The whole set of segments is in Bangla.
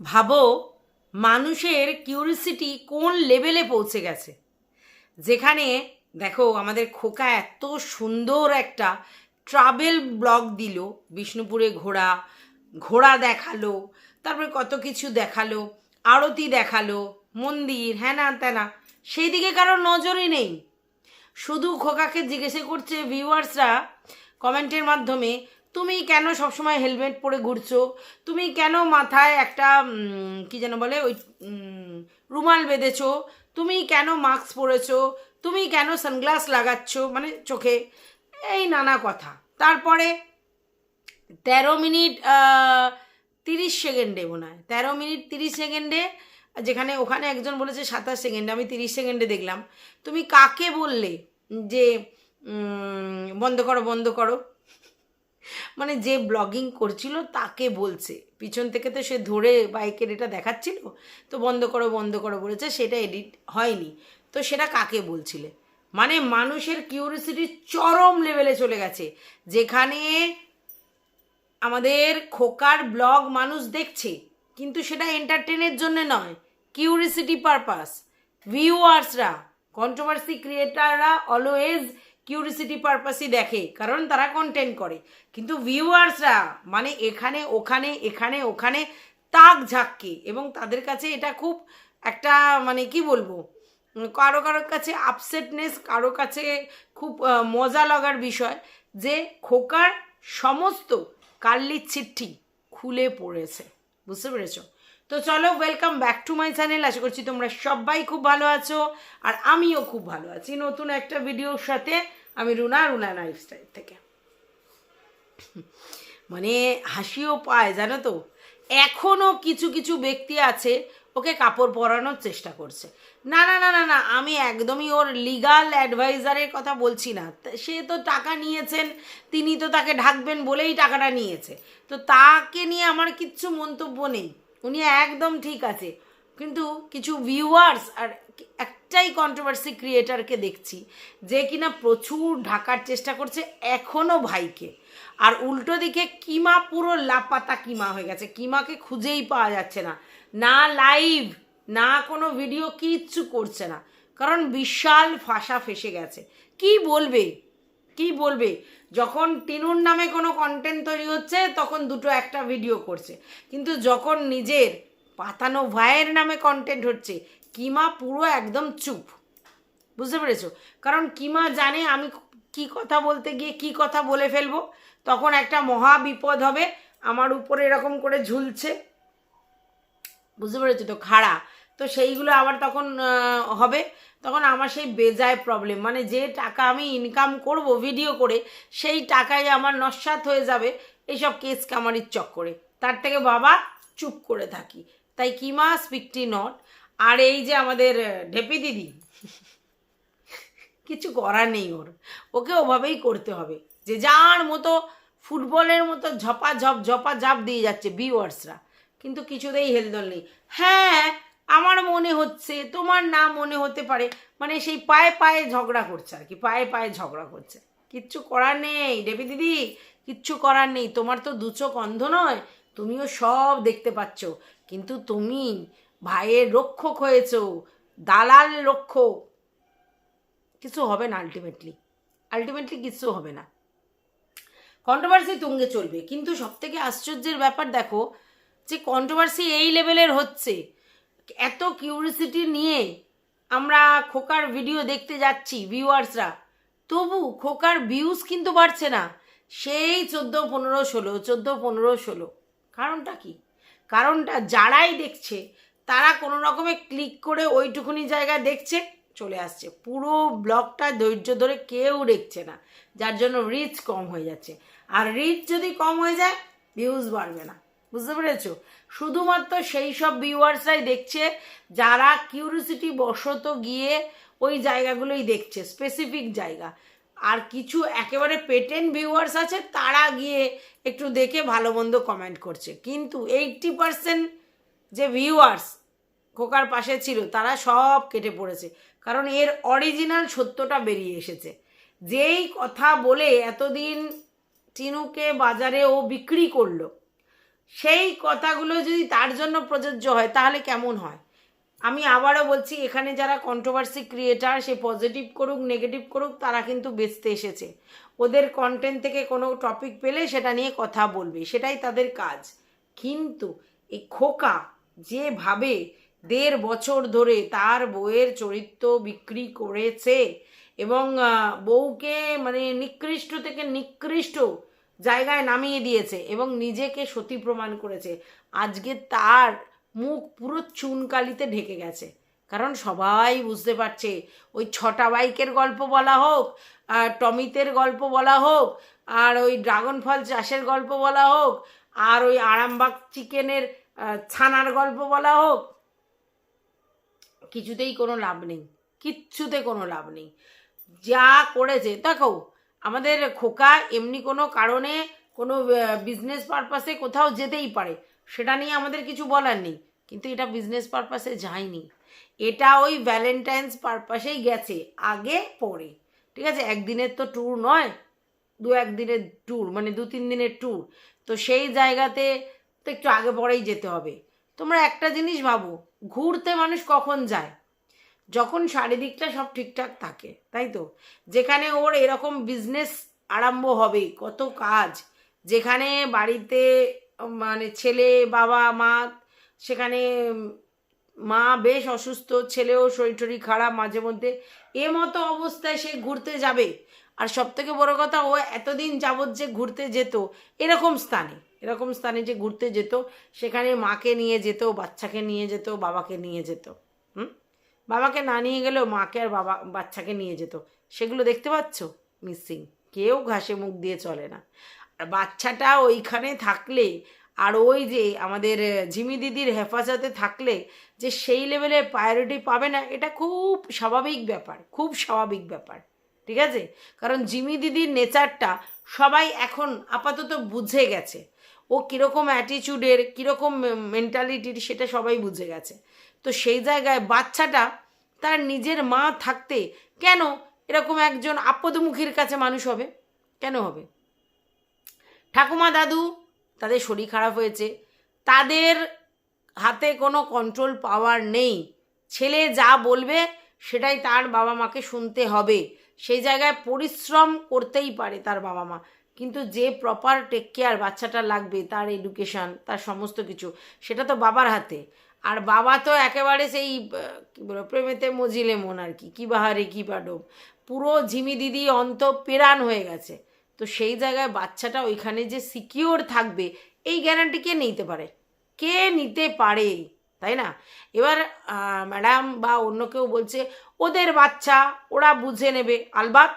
ভাবো, মানুষের কিউরিসিটি কোন লেভেলে পৌঁছে গেছে? যেখানে, দেখো, আমাদের খোকা এত সুন্দর একটা ট্রাভেল ব্লগ দিল, বিষ্ণুপুরে ঘোড়া ঘোড়া দেখাল, তারপরে কত কিছু দেখাল, আরতি দেখাল, মন্দির হ্যানা ত্যানা সেই দিকে কারোর নজরই নেই। শুধু খোকাকে জিজ্ঞেসে করছে ভিউয়ার্সরা কমেন্টের মাধ্যমে তুমি কেন সবসময় হেলমেট পরে ঘুরছো? তুমি কেন মাথায় একটা কি যেন বলে, ওই রুমাল বেঁধেছো? তুমি কেন মাস্ক পরেছো? তুমি কেন সানগ্লাস লাগাচ্ছ? মানে চোখে, এই নানা কথা। তারপরে তেরো মিনিট তিরিশ সেকেন্ডে মনে হয়। তেরো মিনিট তিরিশ সেকেন্ডে, যেখানে ওখানে একজন বলেছে সাতাশ সেকেন্ডে, আমি তিরিশ সেকেন্ডে দেখলাম। তুমি কাকে বললে যে বন্ধ করো বন্ধ করো? মানে যে ব্লগিং করছিল তাকে বলছে। পিছন থেকে তো সে ধরে বাইকের এটা দেখাচ্ছিল, তো বন্ধ করো বন্ধ করো বলেছে, সেটা এডিট হয়নি। তো সেটা কাকে বলছিলে? মানে মানুষের কিউরিসিটি চরম লেভেলে চলে গেছে। যেখানে আমাদের খোকার ব্লগ মানুষ দেখছে, কিন্তু সেটা এন্টারটেনের জন্য নয় কিউরিসিটি পারপাস ভিউয়ার্সরা কন্ট্রোভার্সি ক্রিয়েটাররা অলওয়েজ কিউরিসিটি পারপাসই দেখে, কারণ তারা কন্টেন্ট করে। কিন্তু ভিউয়ার্সরা মানে এখানে, ওখানে এখানে, ওখানে, তাক ঝাঁককে, এবং তাদের কাছে এটা খুব একটা মানে কি বলব, কারও কারোর কাছে আপসেটনেস কারও কাছে খুব মজা লাগার বিষয় যে খোকার সমস্ত কাল্লির চিঠি খুলে পড়েছে। বুঝতে পেরেছ? তো চলো welcome back to my channel আশা করছি তোমরা সবাই খুব ভালো আছো, আর আমিও খুব ভালো আছি নতুন একটা ভিডিওর সাথে। আমি রুনা রুনা লাইফস্টাইল থেকে। মানে হাসিও পায়, জানো তো? এখনও কিছু কিছু ব্যক্তি আছে, ওকে কাপড় পরানোর চেষ্টা করছে। না না না না না, আমি একদমই ওর লিগাল অ্যাডভাইজারের কথা বলছি না। সে তো টাকা নিয়েছেন, তিনি তো তাকে ঢাকবেন বলেই টাকাটা নিয়েছে। তো তাকে নিয়ে আমার কিচ্ছু মন্তব্য নেই। উনি একদম ঠিক আছে। কিন্তু কিছু ভিউয়ার্স আর একটাই কন্ট্রোভার্সি ক্রিয়েটারকে দেখছি, যে কিনা প্রচুর ঢাকার চেষ্টা করছে এখনও ভাইকে। আর উল্টো দিকে কিমা পুরো লাপাতা কিমা হয়ে গেছে, কিমাকে খুঁজেই পাওয়া যাচ্ছে না। না লাইভ না কোনো ভিডিও কিচ্ছু করছে না। কারণ বিশাল ফাঁসা ফেসে গেছে। কি বলবে? কি বলবে? যখন টিনুর নামে কোনো কন্টেন্ট তৈরি হচ্ছে, তখন দুটো একটা ভিডিও করছে। কিন্তু যখন নিজের পাতানো ভাইয়ের নামে কন্টেন্ট হচ্ছে, কিমা পুরো একদম চুপ। বুঝতে পেরেছ? কারণ কিমা জানে আমি কি কথা বলতে গিয়ে কি কথা বলে ফেলব। তখন একটা মহা বিপদ হবে। আমার উপরে এরকম করে ঝুলছে। বুঝতে পেরেছ? তো খাড়া। তো সেইগুলো আবার তখন হবে। তখন আমার সেই বেজায় প্রবলেম মানে যে টাকা আমি ইনকাম করব ভিডিও করে, সেই টাকাই আমার নস্বাত হয়ে যাবে এইসব কেস কামারির চক্করে। তার থেকে বাবা চুপ করে থাকি। তাই কিমা স্পিকটি নট? আর এই যে আমাদের ঢেপি দিদি, কিছু করার নেই ওর। ওকে ওভাবেই করতে হবে। যে যার মতো ফুটবলের মতো ঝপা ঝপ ঝপা ঝাপ দিয়ে যাচ্ছে ভিউয়ার্সরা কিন্তু কিছুতেই হেলদোল নেই। হ্যাঁ আমার মনে হচ্ছে, তোমার না মনে হতে পারে মানে সেই পায়ে পায়ে ঝগড়া করছে আর কি, পায়ে পায়ে ঝগড়া করছে। কিচ্ছু করার নেই, দেবী দিদি, কিচ্ছু করার নেই। তোমার তো দু চোখ অন্ধ নয়, তুমিও সব দেখতে পাচ্ছ। কিন্তু তুমি ভাইয়ের রক্ষক হয়েছ, দালাল রক্ষক। কিছু হবে না আলটিমেটলি আলটিমেটলি কিছু হবে না। কন্ট্রোভার্সি তুঙ্গে চলবে। কিন্তু সবথেকে আশ্চর্যের ব্যাপার দেখো, যে কন্ট্রোভার্সি এই লেভেলের হচ্ছে। এত কিউরিসিটি নিয়ে আমরা খোকার ভিডিও দেখতে যাচ্ছি ভিউয়ার্সরা তবু খোকার ভিউজ কিন্তু বাড়ছে না। সেই চোদ্দ পনেরো ষোলো চোদ্দ পনেরো ষোলো কারণটা কি? কারণটা যারাই দেখছে, তারা কোনো রকমে ক্লিক করে ওইটুকুনি জায়গা দেখছে, চলে আসছে। পুরো ব্লগটা ধৈর্য ধরে কেউ দেখছে না, যার জন্য রিচ কম হয়ে যাচ্ছে। আর রিচ যদি কম হয়ে যায় ভিউজ বাড়বে না। বুঝতে পেরেছ? শুধুমাত্র সেই সব ভিউয়ার্সরাই দেখছে, যারা কিউরিসিটি বশত গিয়ে ওই জায়গাগুলোই দেখছে স্পেসিফিক জায়গা। আর কিছু একেবারে পেটেন্ট ভিউয়ার্স আছে, তারা গিয়ে একটু দেখে ভালো মন্দ কমেন্ট করছে। কিন্তু এইটটি পার্সেন্ট যে ভিউয়ার্স খোকার পাশে ছিল, তারা সব কেটে পড়েছে। কারণ এর অরিজিনাল সত্যটা বেরিয়ে এসেছে। যেই কথা বলে এতদিন টিনুকে বাজারে ও বিক্রি করল সেই কথাগুলো যদি তার জন্য প্রযোজ্য হয়, তাহলে কেমন হয়? আমি আবারও বলছি, এখানে যারা কন্ট্রোভার্সি ক্রিয়েটার সে পজিটিভ করুক নেগেটিভ করুক, তারা কিন্তু বেচতে এসেছে। ওদের কন্টেন্ট থেকে কোনো টপিক পেলে সেটা নিয়ে কথা বলবে, সেটাই তাদের কাজ। কিন্তু এই খোকা যেভাবে দেড় বছর ধরে তার বউয়ের চরিত্র বিক্রি করেছে এবং বউকে মানে নিকৃষ্ট থেকে নিকৃষ্ট জায়গায় নামিয়ে দিয়েছে এবং নিজেকে সতী প্রমাণ করেছে। আজকে তার মুখ পুরো চুনকালিতে ঢেকে গেছে। কারণ সবাই বুঝতে পারছে, ওই ছটা বাইকের গল্প বলা হোক, আর টমিতের গল্প বলা হোক, আর ওই ড্রাগন ফল চাষের গল্প বলা হোক, আর ওই আরামবাগ চিকেনের ছানার গল্প বলা হোক, কিছুতেই কোনো লাভ নেই। কিচ্ছুতে কোনো লাভ নেই। যা করেছে, দেখো আমাদের খোকা এমনি কোনো কারণে কোনো বিজনেস পারপাসে কোথাও যেতেই পারে, সেটা নিয়ে আমাদের কিছু বলার নেই। কিন্তু এটা বিজনেস পারপাসে যায়নি। এটা ওই ভ্যালেন্টাইন্স পারপাসেই গেছে, আগে, পরে। ঠিক আছে? একদিনের তো ট্যুর নয়, দু একদিনের ট্যুর মানে দু তিন দিনের ট্যুর তো সেই জায়গাতে তো একটু আগে পরেই যেতে হবে। তোমরা একটা জিনিস ভাবো, ঘুরতে মানুষ কখন যায়? যখন শারীরিকটা সব ঠিকঠাক থাকে, তাই তো? যেখানে ওর এরকম বিজনেস আরম্ভ হবে, কত কাজ, যেখানে বাড়িতে মানে ছেলে, বাবা, মা, সেখানে মা বেশ অসুস্থ, ছেলেও শরীর টরীর খারাপ মাঝে মধ্যে, এ মতো অবস্থায় সে ঘুরতে যাবে। আর সব থেকে বড় কথা, ও এতদিন যাবৎ যে ঘুরতে যেত, এরকম স্থানে এরকম স্থানে যে ঘুরতে যেত, সেখানে মাকে নিয়ে যেত, বাচ্চাকে নিয়ে যেত, বাবাকে নিয়ে যেত, হুম? বাবাকে না নিয়ে গেলেও মাকে আর বাবা, বাচ্চাকে নিয়ে যেত। সেগুলো দেখতে পাচ্ছ? মিসিং। কেউ ঘাসে মুখ দিয়ে চলে না। আর বাচ্চাটা ওইখানে থাকলে, আর ওই যে আমাদের ঝিমি দিদির হেফাজতে থাকলে, যে সেই লেভেলের প্রায়োরিটি পাবে না, এটা খুব স্বাভাবিক ব্যাপার, খুব স্বাভাবিক ব্যাপার। ঠিক আছে? কারণ জিমি দিদির নেচারটা সবাই এখন আপাতত বুঝে গেছে। ও কীরকম অ্যাটিচিউডের কীরকম মেন্টালিটির সেটা সবাই বুঝে গেছে। তো সেই জায়গায় বাচ্চাটা তার নিজের মা থাকতে কেন এরকম একজন আপদমুখীর কাছে মানুষ হবে? কেন হবে? ঠাকুমা দাদু, তাদের শরীর খারাপ হয়েছে। তাদের হাতে কোনো কন্ট্রোল পাওয়ার নেই। ছেলে যা বলবে সেটাই তার বাবা মাকে শুনতে হবে। সেই জায়গায় পরিশ্রম করতেই পারে তার বাবা মা। কিন্তু যে প্রপার টেক কেয়ার বাচ্চাটা লাগবে, তার এডুকেশান তার সমস্ত কিছু, সেটা তো বাবার হাতে। আর বাবা তো একেবারে সেই কি বলো প্রেমেতে মজিলে মন আর কি কি বাহারে, কি বাডব পুরো ঝিমি দিদি অন্ত পেরান হয়ে গেছে। তো সেই জায়গায় বাচ্চাটা ওইখানে যে সিকিওর থাকবে, এই গ্যারান্টি কে নিতে পারে? কে নিতে পারে? তাই না? এবার ম্যাডাম বা অন্য কেউ বলছে, ওদের বাচ্চা ওরা বুঝে নেবে। আলবাত,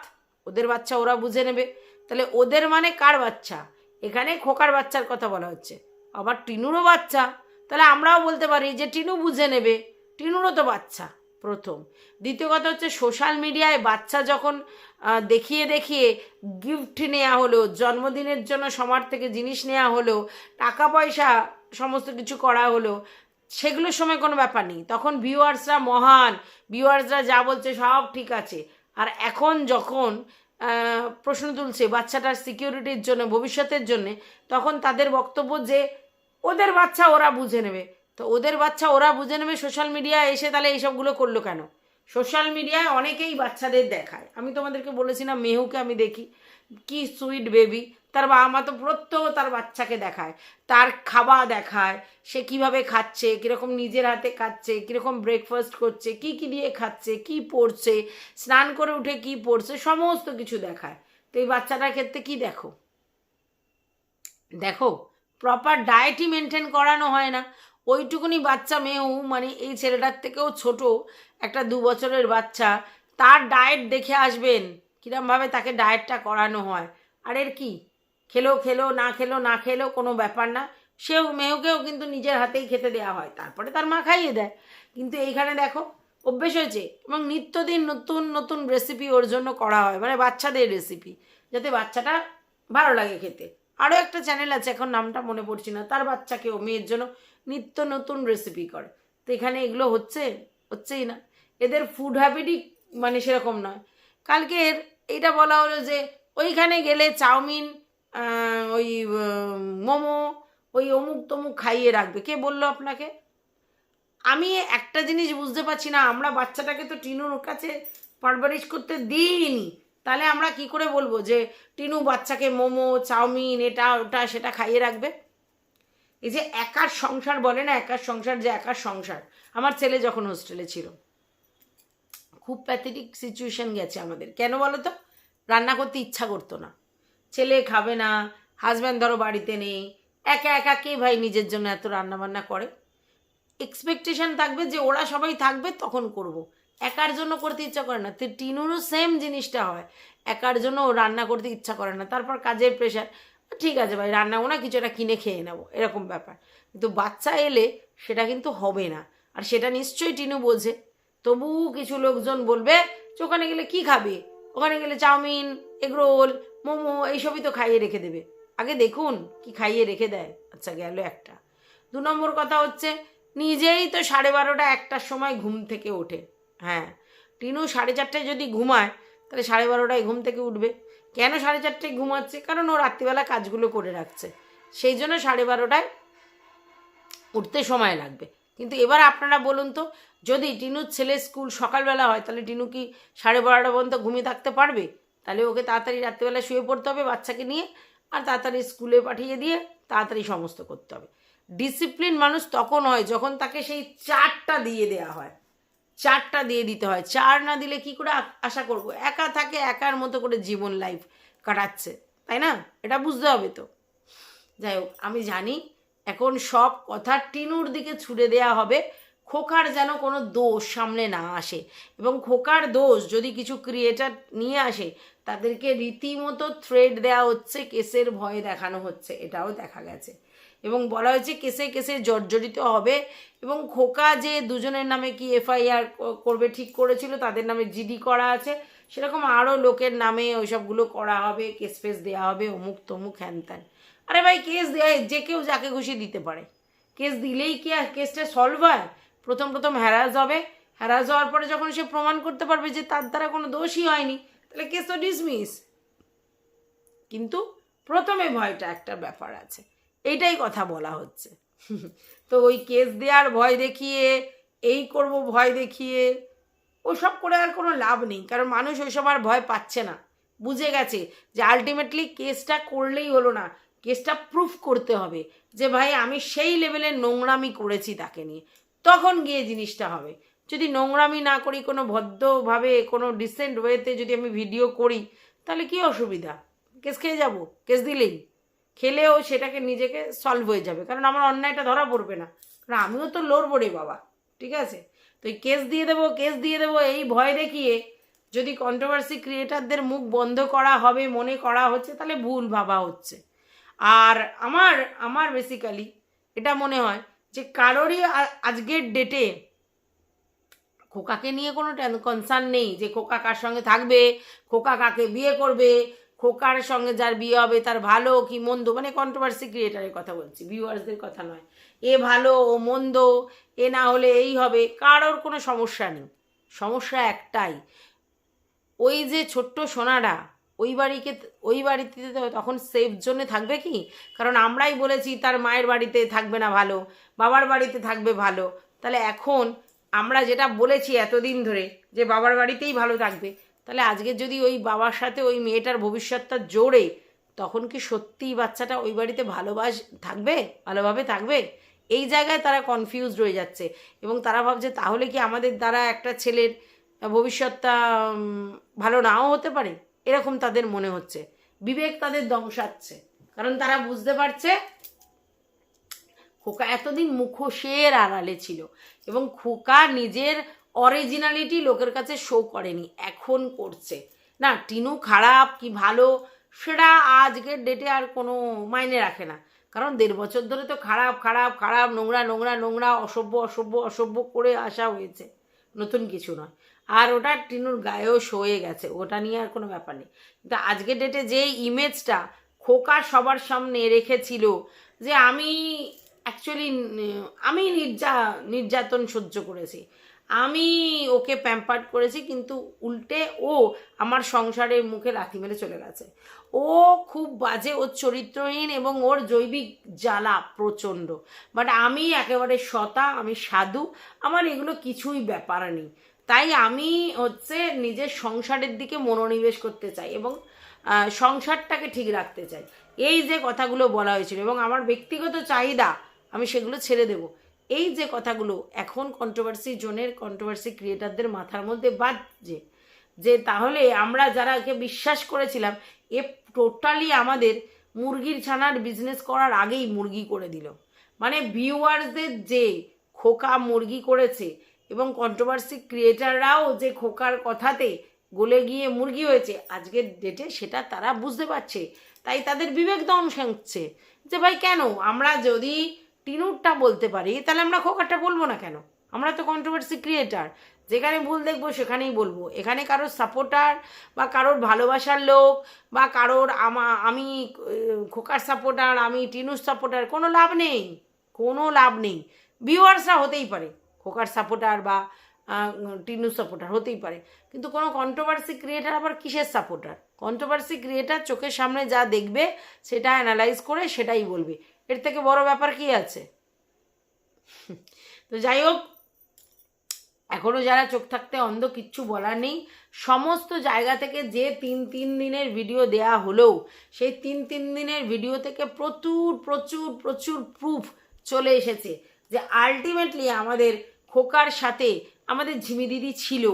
ওদের বাচ্চা ওরা বুঝে নেবে। তাহলে ওদের মানে কার বাচ্চা? এখানে খোকার বাচ্চার কথা বলা হচ্ছে। আবার টিনুরও বাচ্চা। তাহলে আমরাও বলতে পারি যে টিনু বুঝে নেবে। টিনুরও তো বাচ্চা, প্রথম। দ্বিতীয় কথা হচ্ছে সোশ্যাল মিডিয়ায় বাচ্চা যখন দেখিয়ে দেখিয়ে গিফট নেওয়া হলো, জন্মদিনের জন্য সবার থেকে জিনিস নেওয়া হলো, টাকা পয়সা সমস্ত কিছু করা হলো, সেগুলোর সময় কোনো ব্যাপার নেই। তখন ভিউয়ার্সরা মহান, ভিউয়ার্সরা যা বলছে সব ঠিক আছে। আর এখন যখন প্রশ্ন তুলছে বাচ্চাটার সিকিউরিটির জন্য, ভবিষ্যতের জন্য, তখন তাদের বক্তব্য যে ওদের বাচ্চা ওরা বুঝে নেবে। তো ওদের বাচ্চা ওরা বুঝে নেবে সোশ্যাল মিডিয়ায় এসে তাহলে এইসবগুলো করল কেন? সোশ্যাল মিডিয়ায় অনেকেই বাচ্চাদের দেখায়। আমি তোমাদেরকে বলেছি না, মেহুকে আমি দেখি। কি সুইট বেবি তার বাবা মা তো প্রত্যহ তার বাচ্চাকে দেখায়। তার খাওয়া দেখায়। সে কীভাবে খাচ্ছে, কীরকম নিজের হাতে খাচ্ছে, কীরকম ব্রেকফাস্ট করছে, কি কি দিয়ে খাচ্ছে, কি পড়ছে স্নান করে উঠে কি পড়ছে সমস্ত কিছু দেখায়। তো এই বাচ্চাটার ক্ষেত্রে কি দেখো? দেখো প্রপার ডায়েটই মেনটেন করানো হয় না। ওইটুকুনি বাচ্চা মেয়েও মানে এই ছেলেটার থেকেও ছোট, একটা দু বছরের বাচ্চা, তার ডায়েট দেখে আসবেন, কিরমভাবে তাকে ডায়েটটা করানো হয়। আর এর কি? খেলো খেলো, না খেলো না খেলো, কোনো ব্যাপার না। সেও, মেয়েকেও কিন্তু নিজের হাতেই খেতে দেওয়া হয়। তারপরে তার মা খাইয়ে দেয়। কিন্তু এইখানে দেখো, অভ্যেস হয়েছে। এবং নিত্যদিন নতুন নতুন রেসিপি ওর জন্য করা হয়। মানে বাচ্চাদের রেসিপি যাতে বাচ্চাটা ভালো লাগে খেতে। আরও একটা চ্যানেল আছে, এখন নামটা মনে পড়ছি না। তার বাচ্চাকেও, মেয়ের জন্য নিত্য নতুন রেসিপি করে। তো এখানে এগুলো হচ্ছে, হচ্ছেই না। এদের ফুড হ্যাবিটই মানে সেরকম নয়। কালকের এইটা বলা হলো যে, ওইখানে গেলে চাউমিন ওই মোমো, ওই অমুক তমুক খাইয়ে রাখবে। কে বলল আপনাকে? আমি একটা জিনিস বুঝতে পারছি না, আমরা বাচ্চাটাকে তো টিনুর কাছে পারবারিশ করতে দিইনি। তাহলে আমরা কি করে বলব যে টিনু বাচ্চাকে মোমো, চাউমিন, এটা ওটা সেটা খাইয়ে রাখবে? এই যে একার সংসার বলে না, একার সংসার যে একার সংসার। আমার ছেলে যখন হোস্টেলে ছিল, খুব প্যাথেটিক সিচুয়েশন গেছে আমাদের। কেন বলো তো রান্না করতে ইচ্ছা করতো না। ছেলে খাবে না হাজব্যান্ড ধরো বাড়িতে নেই, একা একা কে ভাই নিজের জন্য এত রান্নাবান্না করে? এক্সপেকটেশন থাকবে যে ওরা সবাই থাকবে, তখন করব। একার জন্য করতে ইচ্ছা করে না। তো, টিনুরও সেম জিনিসটা হয়। একার জন্য রান্না করতে ইচ্ছা করে না। তারপর কাজের প্রেশার ঠিক আছে ভাই, রান্নাও না, কিছু একটা কিনে খেয়ে নেব, এরকম ব্যাপার। কিন্তু বাচ্চা এলে সেটা কিন্তু হবে না। আর সেটা নিশ্চয়ই টিনু বোঝে। তবুও কিছু লোকজন বলবে যে, ওখানে গেলে কি খাবে? ওখানে গেলে চাউমিন এগরোল মোমো, এইসবই তো খাইয়ে রেখে দেবে। আগে দেখুন কি খাইয়ে রেখে দেয়। আচ্ছা গেল একটা। দু নম্বর কথা হচ্ছে, নিজেই তো সাড়ে বারোটা, একটার সময় ঘুম থেকে ওঠে। হ্যাঁ। টিনু সাড়ে চারটায় যদি ঘুমায়, তাহলে সাড়ে বারোটায় ঘুম থেকে উঠবে। কেন সাড়ে চারটায় ঘুমাচ্ছে? কারণ ও রাত্রিবেলা কাজগুলো করে রাখছে। সেই জন্য সাড়ে বারোটায় উঠতে সময় লাগবে। কিন্তু এবার আপনারা বলুন তো, যদি টিনুর ছেলে স্কুল সকালবেলা হয়, তাহলে টিনু কি সাড়ে বারোটা পর্যন্ত ঘুমিয়ে থাকতে পারবে? তাহলে ওকে তাড়াতাড়ি রাত্রিবেলা শুয়ে পড়তে হবে বাচ্চাকে নিয়ে, আর তাড়াতাড়ি স্কুলে পাঠিয়ে দিয়ে তাড়াতাড়ি সমস্ত করতে হবে। ডিসিপ্লিন মানুষ তখন হয় যখন তাকে সেই চারটা দিয়ে দেওয়া হয়। চারটা দিয়ে দিতে হয়। চার না দিলে কি করে আশা করব? একা থাকে, একার মতো করে জীবন লাইফ কাটাচ্ছে, তাই না? এটা বুঝতে হবে তো। যাই হোক, আমি জানি এখন সব কথা টিনুর দিকে ছুড়ে দেয়া হবে। খোকার যেন কোনো দোষ সামনে না আসে এবং খোকার দোষ যদি কিছু ক্রিয়েটার নিয়ে আসে, তাদেরকে রীতিমতো থ্রেড দেওয়া হচ্ছে, কেসের ভয় দেখানো হচ্ছে, এটাও দেখা গেছে। এবং বলা হয়েছে কেসে কেসে জর্জরিত হবে এবং খোকা যে দুজনের নামে কি এফআইআর করবে, ঠিক করেছিল, তাদের নামে জিডি করা আছে। সেরকম আরও লোকের নামে ওইসবগুলো করা হবে, কেস ফেস দেওয়া হবে, অমুক তমুক হ্যান আরে ভাই, কেস দেয় যে কেউ যাকে খুশি দিতে পারে। কেস দিলেই কি আর কেসটা সলভ হয়? প্রথম প্রথম হ্যারাস হবে। হ্যারাস হওয়ার পরে যখন সে প্রমাণ করতে পারবে যে তার দ্বারা কোনো দোষই হয়নি, তাহলে কেস তো ডিসমিস কিন্তু প্রথমে ভয়টা একটা ব্যাপার আছে। এইটাই কথা বলা হচ্ছে। তো ওই কেস দেওয়ার ভয় দেখিয়ে, এই করব ভয় দেখিয়ে, ওসব করে আর কোনো লাভ নেই। কারণ মানুষ ওইসব আর ভয় পাচ্ছে না। বুঝে গেছে যে আলটিমেটলি কেসটা করলেই হলো না। কেসটা প্রুফ করতে হবে যে ভাই আমি সেই লেভেলের নোংরামি করেছি তাকে নিয়ে। তখন গিয়ে জিনিসটা হবে। যদি নোংরামি না করি, কোনো ভদ্রভাবে, কোনো ডিসেন্ট ওয়েতে যদি আমি ভিডিও করি, তাহলে কি অসুবিধা? কেস খেয়ে যাব? কেস দিলেই। খেলেও সেটাকে নিজেকে সলভ হয়ে যাবে। কারণ আমার অন্যায়টা ধরা পড়বে না। কারণ আমিও তো লড়বো রে বাবা, ঠিক আছে? তো এই কেস দিয়ে দেবো কেস দিয়ে দেবো, এই ভয় দেখিয়ে যদি কন্ট্রোভার্সি ক্রিয়েটারদের মুখ বন্ধ করা হবে, মনে করা হচ্ছে, তাহলে ভুল ভাবা হচ্ছে। আর আমার আমার বেসিক্যালি এটা মনে হয় যে কারোরই আজকের ডেটে খোকাকে নিয়ে কোনো কনসার্ন নেই যে খোকা কার সঙ্গে থাকবে, খোকা কাকে বিয়ে করবে খোকার সঙ্গে যার বিয়ে হবে, তার ভালো কি মন্দ? মানে কন্ট্রোভার্সি ক্রিয়েটারের কথা বলছি ভিউয়ার্সদের কথা নয়। এ ভালো, ও মন্দ, এ না হলে এই হবে, কারোর কোনো সমস্যা নেই। সমস্যা একটাই, ওই যে ছোট্ট সোনাটা ওই বাড়িকে, ওই বাড়িতে তখন সেফ জোনে থাকবে কি? কারণ আমরাই বলেছি তার মায়ের বাড়িতে থাকবে না ভালো, বাবার বাড়িতে থাকবে ভালো। তাহলে এখন আমরা যেটা বলেছি এতদিন ধরে, যে বাবার বাড়িতেই ভালো থাকবে তাহলে আজকে যদি ওই বাবার সাথে ওই মেয়েটার ভবিষ্যৎটা জোড়ে তখন কি সত্যিই বাচ্চাটা ওই বাড়িতে ভালোবাস, থাকবে? ভালোভাবে থাকবে? এই জায়গায় তারা কনফিউজড হয়ে যাচ্ছে। এবং তারা ভাবছে, তাহলে কি আমাদের দ্বারা একটা ছেলের ভবিষ্যৎটা ভালো নাও হতে পারে? এরকম তাদের মনে হচ্ছে। বিবেক তাদের দংশাচ্ছে কারণ তারা বুঝতে পারছে, খোকা এতদিন মুখোশের আড়ালে ছিল। এবং খোকা নিজের অরিজিনালিটি লোকের কাছে শো করেনি, এখন করছে। না, টিনু খারাপ, কি ভালো, সেটা আজকের ডেটে আর কোনো মাইনে রাখে না। কারণ দেড় বছর ধরে তো খারাপ খারাপ খারাপ, নোংরা নোংরা নোংরা, অসভ্য অসভ্য অসভ্য করে আসা হয়েছে। নতুন কিছু নয়। আর ওটা টিনুর গায়েও সয়ে গেছে, ওটা নিয়ে আর কোনো ব্যাপার নেই। কিন্তু আজকের ডেটে যে ইমেজটা খোকা সবার সামনে রেখেছিল যে আমি অ্যাকচুয়ালি আমি নির্যা নির্যাতন সহ্য করেছি। আমি ওকে প্যাম্পার্ড করেছি, কিন্তু উল্টে ও আমার সংসারের মুখে লাথি মেরে চলে গেছে। ও খুব বাজে, ওর চরিত্রহীন এবং ওর জৈবিক জ্বালা প্রচণ্ড। বাট আমি একেবারে সতা, আমি সাধু, আমার এগুলো কিছুই ব্যাপার নেই। তাই আমি হচ্ছে নিজের সংসারের দিকে মনোনিবেশ করতে চাই এবং সংসারটাকে ঠিক রাখতে চাই। এই যে কথাগুলো বলা হয়েছিল এবং আমার ব্যক্তিগত চাহিদা, আমি সেগুলো ছেড়ে দেব। এই যে কথাগুলো, এখন কন্ট্রোভার্সি জোনের কন্ট্রোভার্সি ক্রিয়েটারদের মাথার মধ্যে বাজছে, যে তাহলে আমরা যারা একে বিশ্বাস করেছিলাম, এ টোটালি আমাদের মুরগির ছানার বিজনেস করার আগেই মুরগি করে দিল। মানে ভিউয়ার্সদের যে খোকা মুরগি করেছে এবং কন্ট্রোভার্সি ক্রিয়েটাররাও যে খোকার কথাতে গলে গিয়ে মুরগি হয়েছে, আজকের ডেটে সেটা তারা বুঝতে পারছে। তাই তাদের বিবেক দম শাঁকছে যে ভাই কেন? আমরা যদি টিনুরটা বলতে পারি, তাহলে আমরা খোকারটা বলব না কেন? আমরা তো কন্ট্রোভার্সি ক্রিয়েটার যেখানে ভুল দেখব সেখানেই বলব। এখানে কারোর সাপোর্টার বা কারোর ভালোবাসার লোক বা কারোর আমা, আমি খোকার সাপোর্টার আমি টিনুর সাপোর্টার কোনো লাভ নেই, কোনো লাভ নেই। ভিউয়ার্সরা হতেই পারে, খোকার সাপোর্টার বা টিনুর সাপোর্টার হতেই পারে। কিন্তু কোনো কন্ট্রোভার্সি ক্রিয়েটার আবার কিসের সাপোর্টার কন্ট্রোভার্সি ক্রিয়েটার চোখের সামনে যা দেখবে, সেটা অ্যানালাইজ করে সেটাই বলবে। এর থেকে বড় ব্যাপার কি আছে? তো যাই হোক এখনও যারা চোখ থাকতে অন্ধ কিচ্ছু বলার নেই, সমস্ত জায়গা থেকে যে তিন তিন দিনের ভিডিও দেয়া হলেও, সেই তিন তিন দিনের ভিডিও থেকে প্রচুর প্রচুর প্রচুর প্রুফ চলে এসেছে যে আলটিমেটলি আমাদের খোকার সাথে আমাদের ঝিমি দিদি ছিল।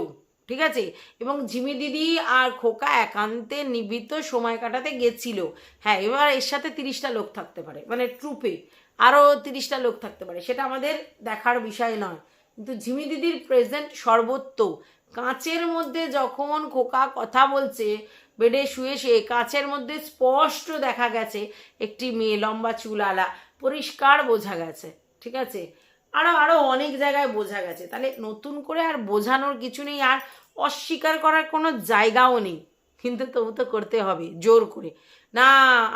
ঠিক আছে? এবং ঝিমি দিদি আর খোকা একান্তে নিবিত সময় কাটাতে গেছিল। হ্যাঁ এবার এর সাথে তিরিশটা লোক থাকতে পারে। মানে ট্রুপে আরও তিরিশটা লোক থাকতে পারে। সেটা আমাদের দেখার বিষয় নয়। কিন্তু ঝিমি দিদির প্রেজেন্ট সর্বত্র কাঁচের মধ্যে যখন খোকা কথা বলছে, বেডে শুয়ে সে কাঁচের মধ্যে স্পষ্ট দেখা গেছে, একটি মেয়ে লম্বা চুলালা পরিষ্কার বোঝা গেছে। ঠিক আছে? আরও আরও অনেক জায়গায় বোঝা গেছে। তাহলে নতুন করে আর বোঝানোর কিছু নেই, আর অস্বীকার করার কোনো জায়গাও নেই। কিন্তু তবু তো করতে হবে, জোর করে। না,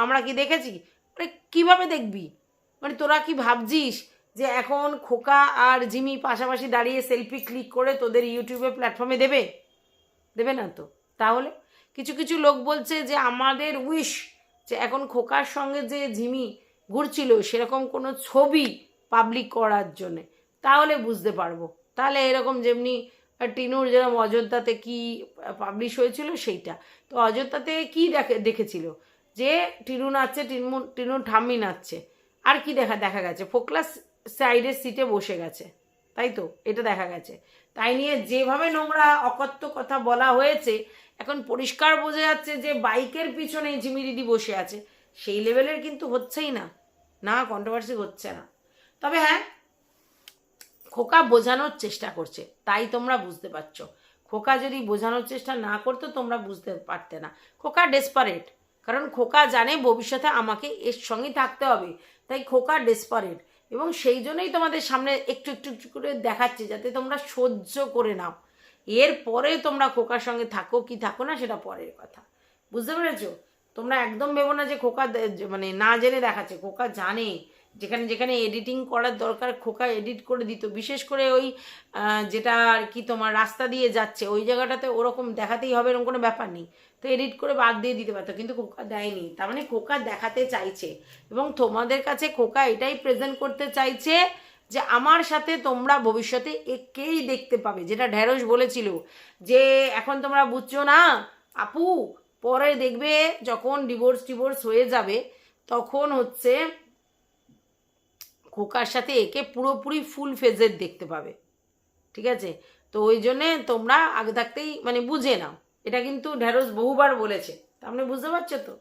আমরা কি দেখেছি? মানে কীভাবে দেখবি? মানে তোরা কি ভাবছিস যে এখন খোকা আর জিমি পাশাপাশি দাঁড়িয়ে সেলফি ক্লিক করে তোদের ইউটিউবে প্ল্যাটফর্মে দেবে? দেবে না তো। তাহলে কিছু কিছু লোক বলছে যে আমাদের উইশ যে এখন খোকার সঙ্গে যে জিমি ঘুরছিল, সেরকম কোনো ছবি পাবলিক করার জন্যে। তাহলে বুঝতে পারব। তাহলে এরকম যেমনি টিনুর যেরকম অযোধ্যাতে কি পাবলিশ হয়েছিল সেইটা। তো অযোধ্যাতে কি দেখে, দেখেছিল? যে টিনু নাচছে টিনু টিনু ঠাম্মি নাচছে। আর কি দেখা দেখা গেছে? ফোকলাস সাইডের সিটে বসে গেছে। তাই তো? এটা দেখা গেছে। তাই নিয়ে যেভাবে নোংরা, অকথ্য কথা বলা হয়েছে, এখন পরিষ্কার বোঝা যাচ্ছে যে বাইকের পিছনে ঝিমি দিদি বসে আছে। সেই লেভেলের কিন্তু হচ্ছেই না। না কন্ট্রোভার্সি হচ্ছে না। তবে হ্যাঁ খোকা বোঝানোর চেষ্টা করছে, তাই তোমরা বুঝতে পারছ। খোকা যদি বোঝানোর চেষ্টা না করতো, তোমরা বুঝতে পারতে না। খোকা ডেসপারেট কারণ খোকা জানে ভবিষ্যতে আমাকে এর সঙ্গেই থাকতে হবে। তাই খোকা ডেসপারেট এবং সেই জন্যই তোমাদের সামনে একটু একটু একটু করে দেখাচ্ছে, যাতে তোমরা সহ্য করে নাও। এরপরে তোমরা খোকার সঙ্গে থাকো কি থাকো না, সেটা পরের কথা। বুঝতে পেরেছ? তোমরা একদম ভেবো না যে খোকা মানে না জেনে দেখাচ্ছে, খোকা জানে। যেখানে যেখানে এডিটিং করার দরকার, খোকা এডিট করে দিত। বিশেষ করে ওই যেটা আর কি তোমার রাস্তা দিয়ে যাচ্ছে, ওই জায়গাটাতে ওরকম দেখাতেই হবে এরকম কোনো ব্যাপার নেই। তো এডিট করে বাদ দিয়ে দিতে পারতো, কিন্তু খোকা দেয়নি। তার মানে খোকা দেখাতে চাইছে। এবং তোমাদের কাছে খোকা এটাই প্রেজেন্ট করতে চাইছে যে আমার সাথে তোমরা ভবিষ্যতে একেই দেখতে পাবে। যেটা ঢ্যাঁড়স বলেছিল যে, এখন তোমরা বুঝছ না, আপু, পরে দেখবে যখন ডিভোর্স টিভোর্স হয়ে যাবে, তখন হচ্ছে খোকার সাথে একে পুরোপুরি ফুল ফেজের দেখতে পাবে। ঠিক আছে? তো ওই জন্যে তোমরা আগে থাকতেই মানে বুঝে নাও। এটা কিন্তু ঢ্যাঁড়স বহুবার বলেছে। মানে বুঝতে পারছ তো?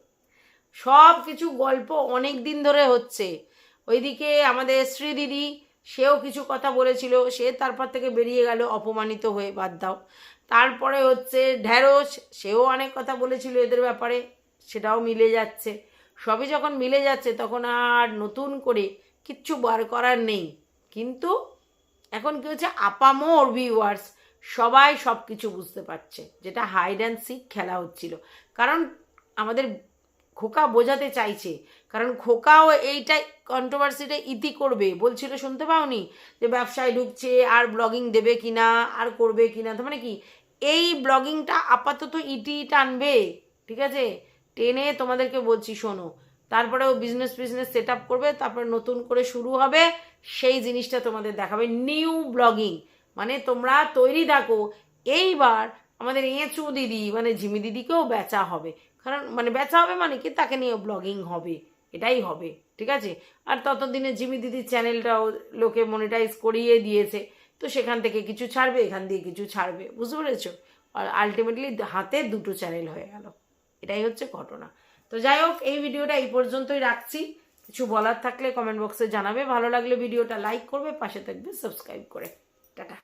সব কিছু গল্প অনেক দিন ধরে হচ্ছে। ওইদিকে আমাদের শ্রী দিদি, সেও কিছু কথা বলেছিল। সে তারপর থেকে বেরিয়ে গেল, অপমানিত হয়ে বাদ দাও। তারপরে হচ্ছে ঢ্যাঁড়স, সেও অনেক কথা বলেছিল এদের ব্যাপারে। সেটাও মিলে যাচ্ছে। সবই যখন মিলে যাচ্ছে, তখন আর নতুন করে কিচ্ছু বার করার নেই। কিন্তু এখন কি হচ্ছে? আপামোর ভিউয়ার্স সবাই সব কিছু বুঝতে পারছে, যেটা হাইড অ্যান্ড সিক খেলা হচ্ছিল। কারণ আমাদের খোকা বোঝাতে চাইছে, কারণ খোকাও এইটাই কন্ট্রোভার্সিটা ইতি করবে। বলছিল, শুনতে পাওনি যে ব্যবসায় ঢুকছে, আর ব্লগিং দেবে কিনা, আর করবে কিনা? তার মানে কি, এই ব্লগিংটা আপাতত ইটি টানবে। ঠিক আছে? টেনে তোমাদেরকে বলছি, শোনো। তারপরে ও বিজনেস বিজনেস সেট আপ করবে, তারপরে নতুন করে শুরু হবে, সেই জিনিসটা তোমাদের দেখাবে। নিউ ব্লগিং মানে তোমরা তৈরি থাকো। এইবার আমাদের এঁচু দিদি মানে ঝিমি দিদিকেও বেচা হবে। কারণ মানে বেচা হবে মানে কি? তাকে নিয়ে ব্লগিং হবে। এটাই হবে, ঠিক আছে? আর ততদিনে জিমি দিদির চ্যানেলটাও লোকে মনিটাইজ করিয়ে দিয়েছে। তো সেখান থেকে কিছু ছাড়বে, এখান দিয়ে কিছু ছাড়বে, বুঝতে পেরেছ? আর আলটিমেটলি হাতে দুটো চ্যানেল হয়ে গেল। এটাই হচ্ছে ঘটনা। তো যাই হোক এই ভিডিওটা এই পর্যন্তই রাখছি। কিছু বলার থাকলে কমেন্ট বক্সে জানাবে। ভালো লাগলে ভিডিওটা লাইক করবে, পাশে থাকবে সাবস্ক্রাইব করে। টাটা।